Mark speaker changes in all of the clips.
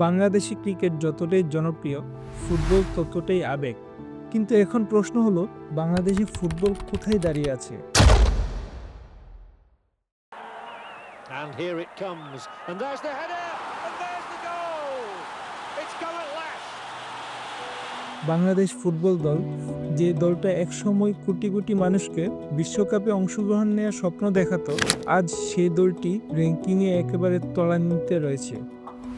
Speaker 1: Bangladeshi cricket যতটাই জনপ্রিয় football ততটাই আবেগ কিন্তু এখন প্রশ্ন হলো বাংলাদেশি ফুটবল কোথায় দাঁড়িয়ে আছে
Speaker 2: And here it comes. And there's the header. And there's the goal. It's come at last.
Speaker 1: Bangladesh football দল যে দলটা একসময় কোটি কোটি মানুষকে বিশ্বকাপে অংশগ্রহণ নেওয়ার স্বপ্ন দেখাতো আজ সেই দলটি র্যাঙ্কিংয়ে একেবারে তলানিতে রয়েছে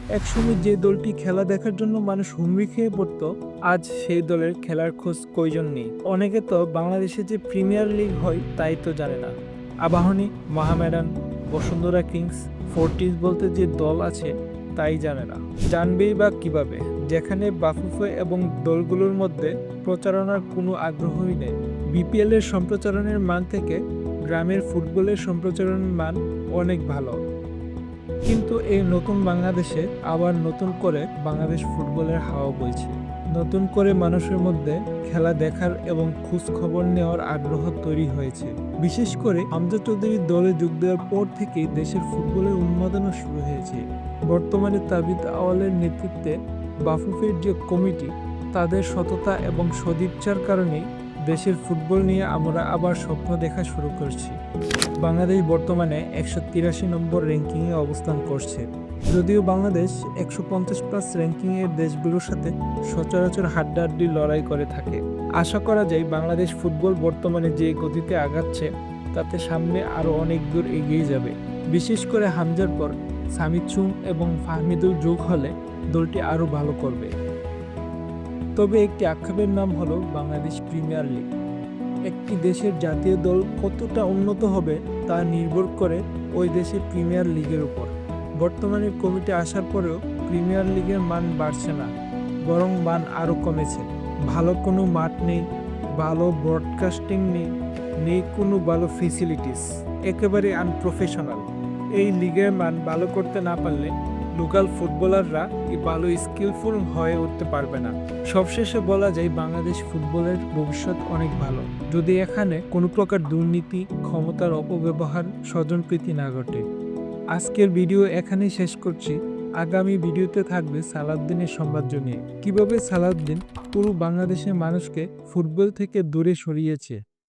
Speaker 1: একসময় যে দলটি খেলা দেখার জন্য মানুষ হুমড়ি খেয়ে পড়তো, আজ সেই দলের খেলার খোঁজ কয়জন নেই? অনেকে তো বাংলাদেশে যে প্রিমিয়ার লিগ হয় তাই তো জানে না। আবাহনী মহামেডান বসুন্ধরা কিংস ফোর্টিস বলতে যে দল আছে তাই জানে না। জানবেই বা কীভাবে? যেখানে বাফুফে এবং দলগুলোর মধ্যে প্রচারণার কোনো আগ্রহই নেই। বিপিএল এর সম্প্রচারণের মান থেকে গ্রামের ফুটবলের সম্প্রচারণের মান অনেক ভালো। কিন্তু এই নতুন বাংলাদেশে আবার নতুন করে বাংলাদেশ ফুটবলের হাওয়া বইছে। নতুন করে মানুষের মধ্যে খেলা দেখার এবং খোঁজ খবর নেওয়ার আগ্রহ তৈরি হয়েছে। বিশেষ করে হামজা চৌধুরীর দলে যোগ দেওয়ার পর থেকেই দেশের ফুটবলের উন্মাদনা শুরু হয়েছে। বর্তমানে তাবিদ আওয়ালের নেতৃত্বে বাফুফের যে কমিটি, তাদের সততা এবং সদিচ্ছার কারণেই দেশের ফুটবল নিয়ে আমরা আবার স্বপ্ন দেখা শুরু করছি। বাংলাদেশ বর্তমানে একশো তিরাশি নম্বর র্যাঙ্কিংয়ে অবস্থান করছে। যদিও বাংলাদেশ একশো পঞ্চাশ প্লাস র্যাঙ্কিংয়ের দেশগুলোর সাথে সচরাচর হাড্ডাহাড্ডি লড়াই করে থাকে। আশা করা যায় বাংলাদেশ ফুটবল বর্তমানে যে গতিতে আগাচ্ছে, তাতে সামনে আরও অনেক দূর এগিয়ে যাবে। বিশেষ করে হামজার পর সামিচুং এবং ফাহমিদুল যোগ হলে দলটি আরও ভালো করবে। তবে একটি আক্ষেপের নাম হলো বাংলাদেশ প্রিমিয়ার লিগ। একটি দেশের জাতীয় দল কতটা উন্নত হবে তা নির্ভর করে ওই দেশের প্রিমিয়ার লিগের উপর। বর্তমানে কমিটি আসার পরেও প্রিমিয়ার লিগের মান বাড়ছে না, বরং মান আরও কমেছে। ভালো কোনো মাঠ নেই, ভালো ব্রডকাস্টিং নেই নেই কোনো ভালো ফেসিলিটিস একেবারে আনপ্রফেশনাল এই লিগের মান ভালো করতে না পারলে লোকাল ফুটবলাররা ভালো স্কিলফুল হয়ে উঠতে পারবে না। সবশেষে বলা যায় বাংলাদেশ ফুটবলের ভবিষ্যৎ অনেক ভালো। যদি এখানে কোনো প্রকার দুর্নীতি, ক্ষমতার অপব্যবহার, স্বজনপ্রীতি না ঘটে। আজকের ভিডিও এখানেই শেষ করছি। আগামী ভিডিওতে থাকবে সালাউদ্দিনের সাম্রাজ্য নিয়ে। কীভাবে সালাউদ্দিন পুরো বাংলাদেশের মানুষকে ফুটবল থেকে দূরে সরিয়েছে?